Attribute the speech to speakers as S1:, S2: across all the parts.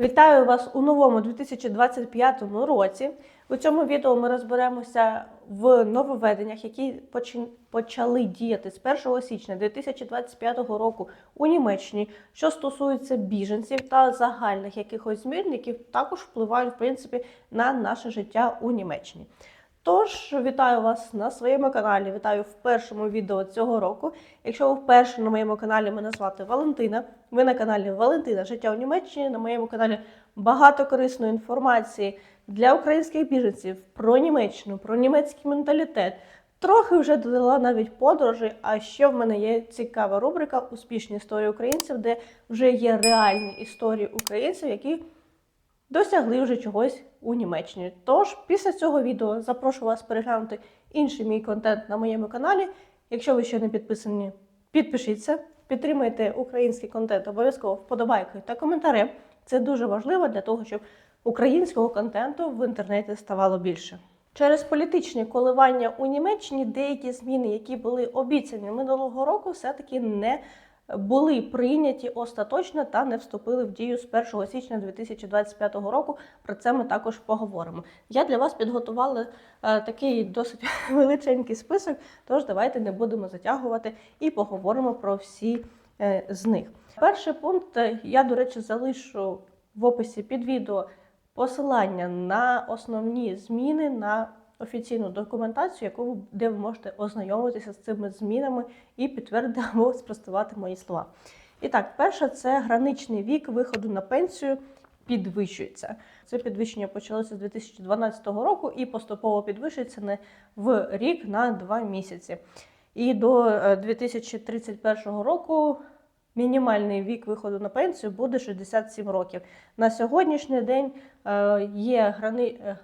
S1: Вітаю вас у новому 2025 році. У цьому відео ми розберемося в нововведеннях, які почали діяти з 1 січня 2025 року у Німеччині, що стосується біженців та загальних якихось змін, які також впливають в принципі на наше життя у Німеччині. Тож вітаю вас на своєму каналі. Вітаю в першому відео цього року. Якщо ви вперше на моєму каналі, мене звати Валентина. Ви на каналі Валентина Життя у Німеччині. На моєму каналі багато корисної інформації для українських біженців про Німеччину, про німецький менталітет. Трохи вже додала навіть подорожі. А ще в мене є цікава рубрика Успішні історії українців, де вже є реальні історії українців, які досягли вже чогось у Німеччині. Тож після цього відео запрошую вас переглянути інший мій контент на моєму каналі. Якщо ви ще не підписані, підпишіться, підтримайте український контент обов'язково вподобайкою та коментарем. Це дуже важливо для того, щоб українського контенту в інтернеті ставало більше. Через політичні коливання у Німеччині деякі зміни, які були обіцяні минулого року, все-таки не були прийняті остаточно та не вступили в дію з 1 січня 2025 року. Про це ми також поговоримо. Я для вас підготувала е, такий досить величенький список, тож давайте не будемо затягувати і поговоримо про всі е, з них. Перший пункт е, я, до речі, залишу в описі під відео посилання на основні зміни на офіційну документацію, яку ви- де ви можете ознайомитися з цими змінами і підтвердити або спростувати мої слова. І так, перше, це граничний вік виходу на пенсію підвищується. Це підвищення почалося з 2012 року і поступово підвищується не в рік на два місяці. І до е, 2031 року мінімальний вік виходу на пенсію буде 67 років. На сьогоднішній день е, є грани, е,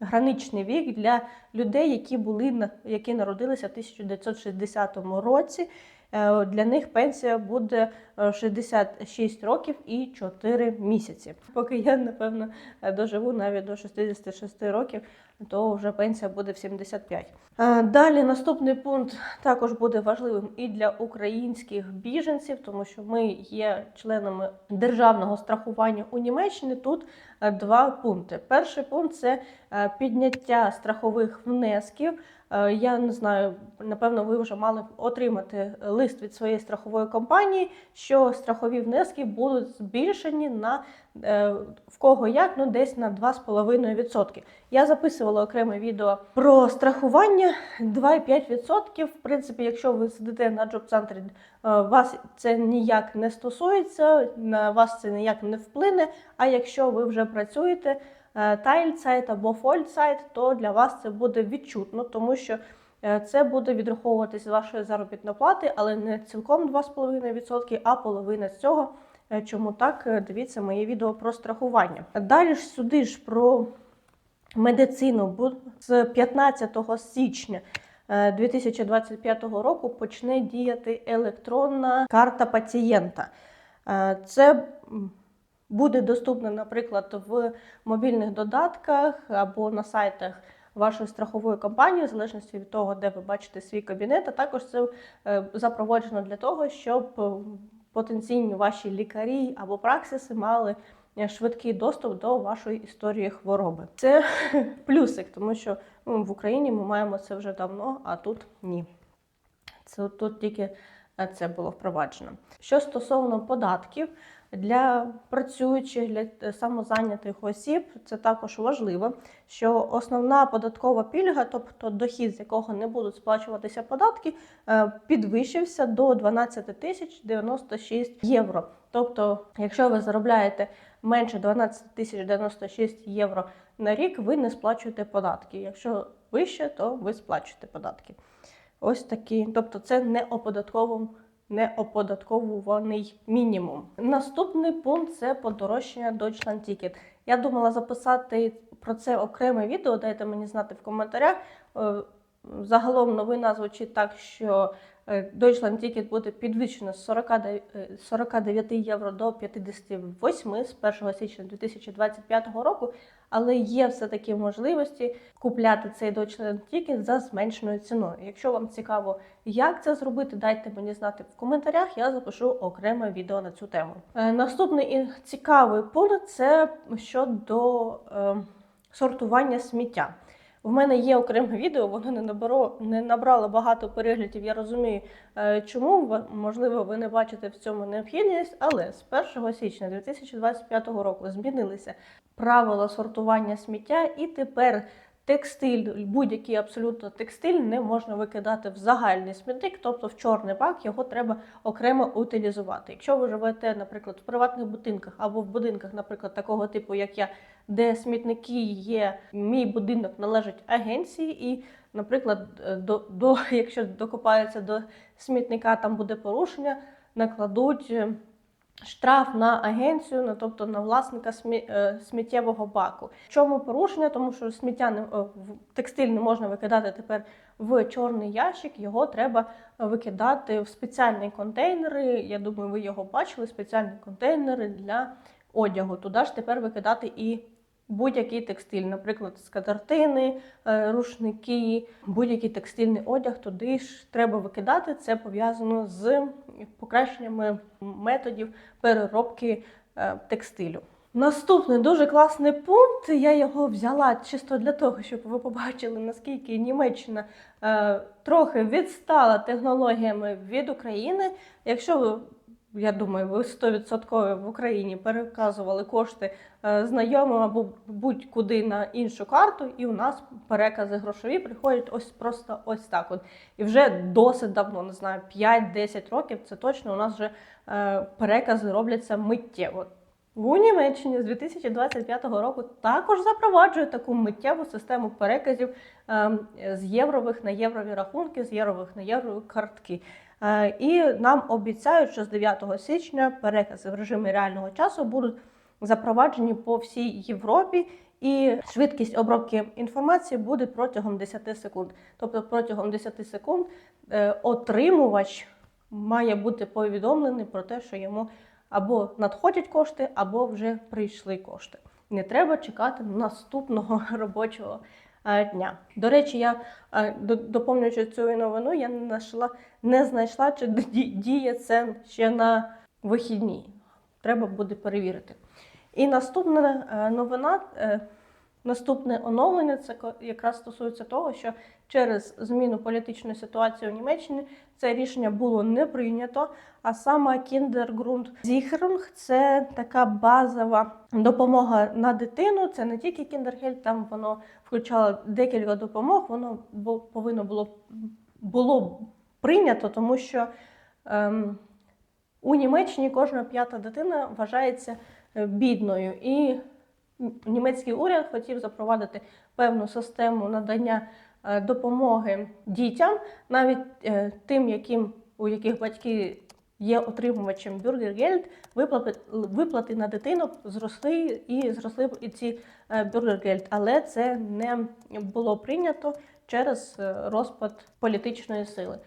S1: граничний вік для людей, які були які народилися в 1960 році. Е, Для них пенсія буде е, 66 років і 4 місяці. Поки я, напевно, е, доживу навіть до 66 років, то вже пенсія буде в 75. Е, Далі наступний пункт також буде важливим і для українських біженців, тому що ми є членами державного страхування у Німеччині. Тут е, два пункти. Перший пункт це е, підняття страхових внесків. Е, Я не знаю, напевно, ви вже мали отримати лист від своєї страхової компанії, що страхові внески будуть збільшені на е, в кого як, ну десь на 2,5%. Я записувала окреме відео про страхування 2,5%. В принципі, якщо ви сидите на джоб-центрі, е, вас це ніяк не стосується, на вас це ніяк не вплине. А якщо ви вже працюєте е, тайльцайт або фольцайт, то для вас це буде відчутно, тому що е, це буде відраховуватись з вашої заробітної плати, але не цілком 2,5%, а половина з цього. Е, Чому так? Дивіться моє відео про страхування. Далі ж сюди ж про медицину бу- з 15 січня е, 2025 року почне діяти електронна карта пацієнта. Це буде доступно, наприклад, в мобільних додатках або на сайтах вашої страхової компанії, в залежності від того, де ви бачите свій кабінет. А також це е, запроваджено для того, щоб е, потенційні ваші лікарі або праксиси мали е, швидкий доступ до вашої історії хвороби. Це плюсик, тому що ну, в Україні ми маємо це вже давно, а тут ні. Це тут тільки це було впроваджено. Що стосовно податків для працюючих, для е, самозайнятих осіб, це також важливо, що основна податкова пільга, тобто дохід, з якого не будуть сплачуватися податки, е, підвищився до 12 тисяч 96 євро. Тобто, якщо ви заробляєте менше 12 тисяч 96 євро на рік, ви не сплачуєте податки. Якщо вище, то ви сплачуєте податки. Ось такі, тобто це не оподатковим, не оподатковуваний мінімум. Наступний пункт це подорожчання Deutschland Ticket. Я думала записати про це окреме відео. Дайте мені знати в коментарях. Е, Загалом новина звучить так, що е, Deutschland Ticket буде підвищено з 49 е, 49 євро до 58 з 1 січня 2025 року, але є все-таки можливості купляти цей Deutschland Ticket за зменшеною ціною. Якщо вам цікаво, як це зробити, дайте мені знати в коментарях, я запишу окреме відео на цю тему. Е, Наступний цікавий пункт це щодо е, сортування сміття. В мене є окреме відео, воно не набрало, не набрало багато переглядів. Я розумію, е, чому можливо ви не бачите в цьому необхідність, але з 1 січня 2025 року змінилися правила сортування сміття, і тепер текстиль, будь-який абсолютно текстиль не можна викидати в загальний смітник, тобто в чорний бак його треба окремо утилізувати. Якщо ви живете, наприклад, в приватних будинках або в будинках, наприклад, такого типу, як я, де смітники є, мій будинок належить агенції, і, наприклад, е, до, до якщо докопаються до смітника, там буде порушення, накладуть. Е, Штраф на агенцію, на тобто на власника е, сміттєвого баку. Чому порушення? Тому що сміття не текстиль не можна викидати тепер в чорний ящик, його треба викидати в спеціальні контейнери. Я думаю, ви його бачили. Спеціальні контейнери для одягу. Туди ж тепер викидати і будь-який текстиль, наприклад, скатертини, е, рушники, будь-який текстильний одяг. Туди ж треба викидати. Це пов'язано з покращеннями методів переробки е, текстилю. Наступний дуже класний пункт. Я його взяла чисто для того, щоб ви побачили, наскільки Німеччина е, трохи відстала технологіями від України. Якщо ви, я думаю, ви 100% в Україні переказували кошти е, знайомим або будь-куди на іншу карту, і у нас перекази грошові приходять ось просто ось так. От. І вже досить давно, не знаю, 5-10 років, це точно у нас вже е, перекази робляться миттєво. В Німеччині з 2025 року також запроваджує таку миттєву систему переказів ем, з єврових на єврові рахунки, з єврових на єврові картки. Е, І нам обіцяють, що з 9 січня перекази в режимі реального часу будуть запроваджені по всій Європі, і швидкість обробки інформації буде протягом 10 секунд. Тобто протягом 10 секунд е, отримувач має бути повідомлений про те, що йому або надходять кошти, або вже прийшли кошти. Не треба чекати наступного робочого дня. До речі, я е, до- доповнюючи цю новину, я не знайшла, не знайшла, чи діє це ще на вихідні. Треба буде перевірити. І наступна е, новина, е, наступне оновлення, це якраз стосується того, що через зміну політичної ситуації у Німеччині це рішення було не прийнято. А саме Kindergrundsicherung – це така базова допомога на дитину. Це не тільки Kindergeld, там воно включало декілька допомог. Воно повинно було було прийнято, тому що ем, у Німеччині кожна п'ята дитина вважається е, бідною, і німецький уряд хотів запровадити певну систему надання е, допомоги дітям, навіть е, тим, яким у яких батьки є отримувачем бюргергельд, виплати, виплати на дитину зросли і зросли і ці е, бюргергельд, але це не було прийнято через розпад політичної сили.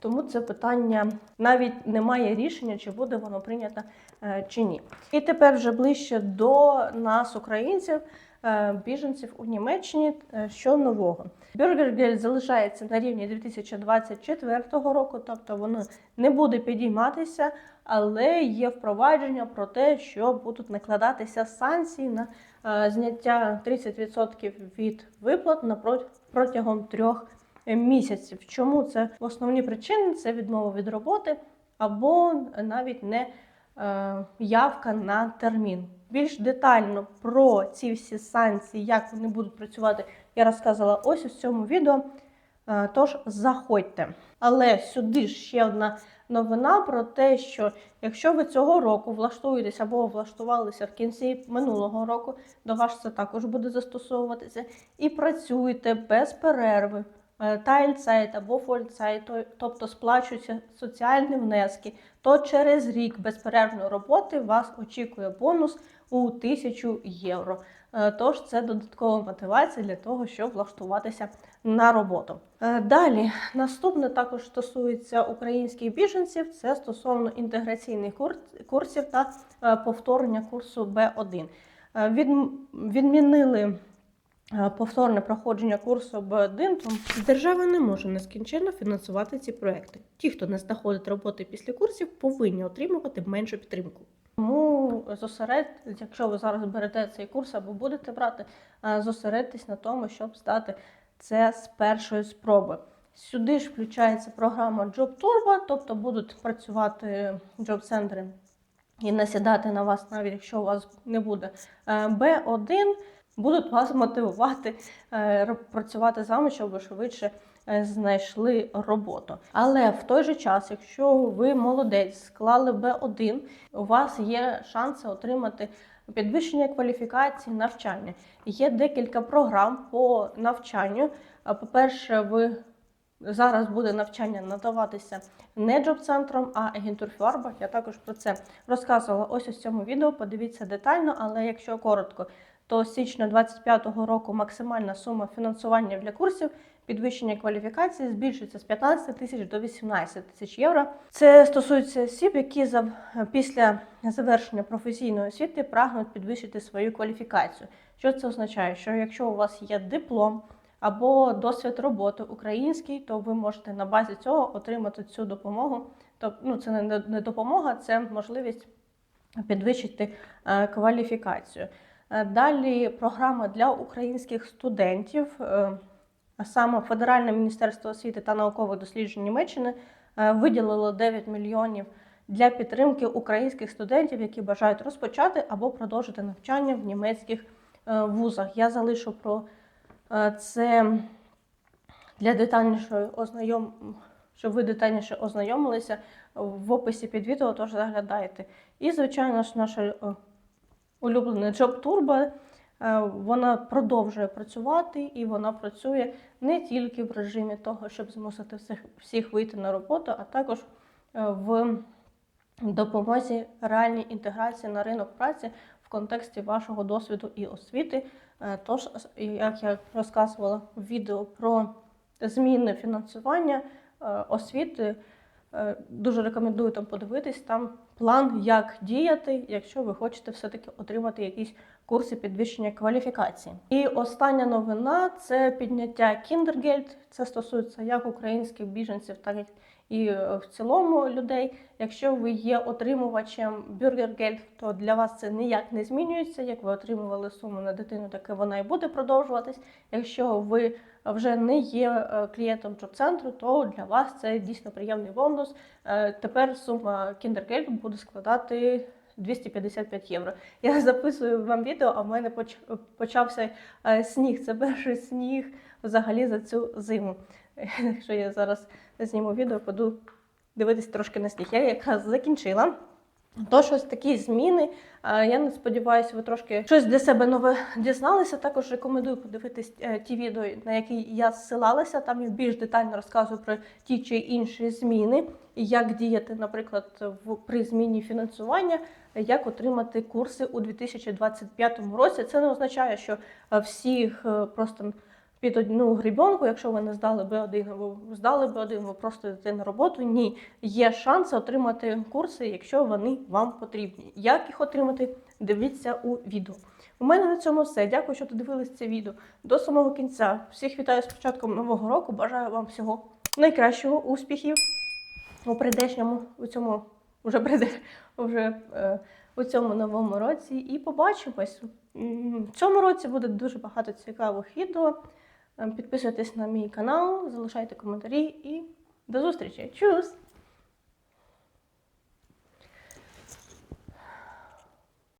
S1: Тому це питання навіть немає рішення, чи буде воно прийнято е, чи ні. І тепер вже ближче до нас, українців, е, біженців у Німеччині. е, Що нового? Бюргергель залишається на рівні 2024 року, тобто воно не буде підійматися, але є впровадження про те, що будуть накладатися санкції на зняття 30% від виплат на протягом трьох місяців. Чому це основні причини? Це відмова від роботи або навіть не е, явка на термін. Більш детально про ці всі санкції, як вони будуть працювати, я розказала ось у цьому відео. Е, Тож заходьте. Але сюди ж ще одна новина про те, що якщо ви цього року влаштуєтесь або влаштувалися в кінці минулого року, до вас це також буде застосовуватися, і працюєте без перерви, е, тайльцайт або фольцайт, тобто сплачуються соціальні внески, то через рік безперервної роботи вас очікує бонус у 1000 євро. Е, Тож це додаткова мотивація для того, щоб влаштуватися на роботу. Е, Далі наступне також стосується українських біженців. Це стосовно інтеграційних курсів та е, повторення курсу Б1. Е, відмінили е, повторне проходження курсу Б1, тому держава не може нескінченно фінансувати ці проекти. Ті, хто не знаходить роботи після курсів, повинні отримувати меншу підтримку. Тому зосеред, якщо ви зараз берете цей курс або будете брати, е, зосередьтесь на тому, щоб здати це з першої спроби. Сюди ж включається програма Job Turbo, тобто будуть працювати джоб-центри і насідати на вас, навіть якщо у вас не буде е, Б1, будуть вас мотивувати е, працювати з вами, щоб ви швидше е, знайшли роботу. Але в той же час, якщо ви молодець, склали Б1, у вас є шанси отримати підвищення кваліфікації, навчання. Є декілька програм по навчанню. По-перше, ви зараз буде навчання надаватися не джоб-центром, а агентур Фіарба. Я також про це розказувала ось у цьому відео. Подивіться детально, але якщо коротко, то з січня 2025 року максимальна сума фінансування для курсів підвищення кваліфікації збільшується з 15 тисяч до 18 тисяч євро. Це стосується осіб, які після завершення професійної освіти прагнуть підвищити свою кваліфікацію. Що це означає? Що якщо у вас є диплом або досвід роботи український, то ви можете на базі цього отримати цю допомогу. Тобто, ну це не, не допомога, це можливість підвищити е, кваліфікацію. Е, Далі програма для українських студентів, е, а саме Федеральне міністерство освіти та наукових досліджень Німеччини е, виділило 9 мільйонів для підтримки українських студентів, які бажають розпочати або продовжити навчання в німецьких вузах. Я залишу про це для детальнішої ознайом, щоб ви детальніше ознайомилися в описі під відео, тож заглядайте. І, звичайно ж, наша е, улюблена Job Turbo, е, вона продовжує працювати і вона працює не тільки в режимі того, щоб змусити всіх, всіх вийти на роботу, а також е, в допомозі реальній інтеграції на ринок праці в контексті вашого досвіду і освіти. Е, Тож, як я розказувала в відео про зміни фінансування е, освіти, е, дуже рекомендую там подивитись. Там план, як діяти, якщо ви хочете все-таки отримати якісь курси підвищення кваліфікації. І остання новина це підняття Kindergeld. Це стосується як українських біженців, так і е, в цілому людей. Якщо ви є отримувачем Бюргергельд, то для вас це ніяк не змінюється. Як ви отримували суму на дитину, так і вона і буде продовжуватись. Якщо ви вже не є е, клієнтом джоб-центру, то для вас це дійсно приємний бонус. Е, Тепер сума Кіндергельд буде складати 255 євро. Я записую вам відео, а в мене поч- почався сніг. Це перший сніг взагалі за цю зиму. Якщо я зараз зніму відео, піду дивитись трошки на сніг. Я якраз закінчила. Тож ось такі зміни. Я не сподіваюся, ви трошки щось для себе нове дізналися. Також рекомендую подивитись е, ті відео, на які я зсилалася. Там я більш детально розказую про ті чи інші зміни, як діяти, наприклад, в при зміні фінансування, як отримати курси у 2025 році. Це не означає, що е, всіх е, просто під одну грібенку, якщо ви не здали Б1, ви здали Б1, ви просто йдете на роботу. Ні, є шанс отримати курси, якщо вони вам потрібні. Як їх отримати? Дивіться у відео. У мене на цьому все. Дякую, що додивились це відео до самого кінця. Всіх вітаю з початком нового року. Бажаю вам всього найкращого, успіхів у прийдешньому у цьому вже прийде вже е, у цьому новому році. І побачимось. В цьому році буде дуже багато цікавих відео. Е, Підписуйтесь на мій канал, залишайте коментарі і до зустрічі. Чус!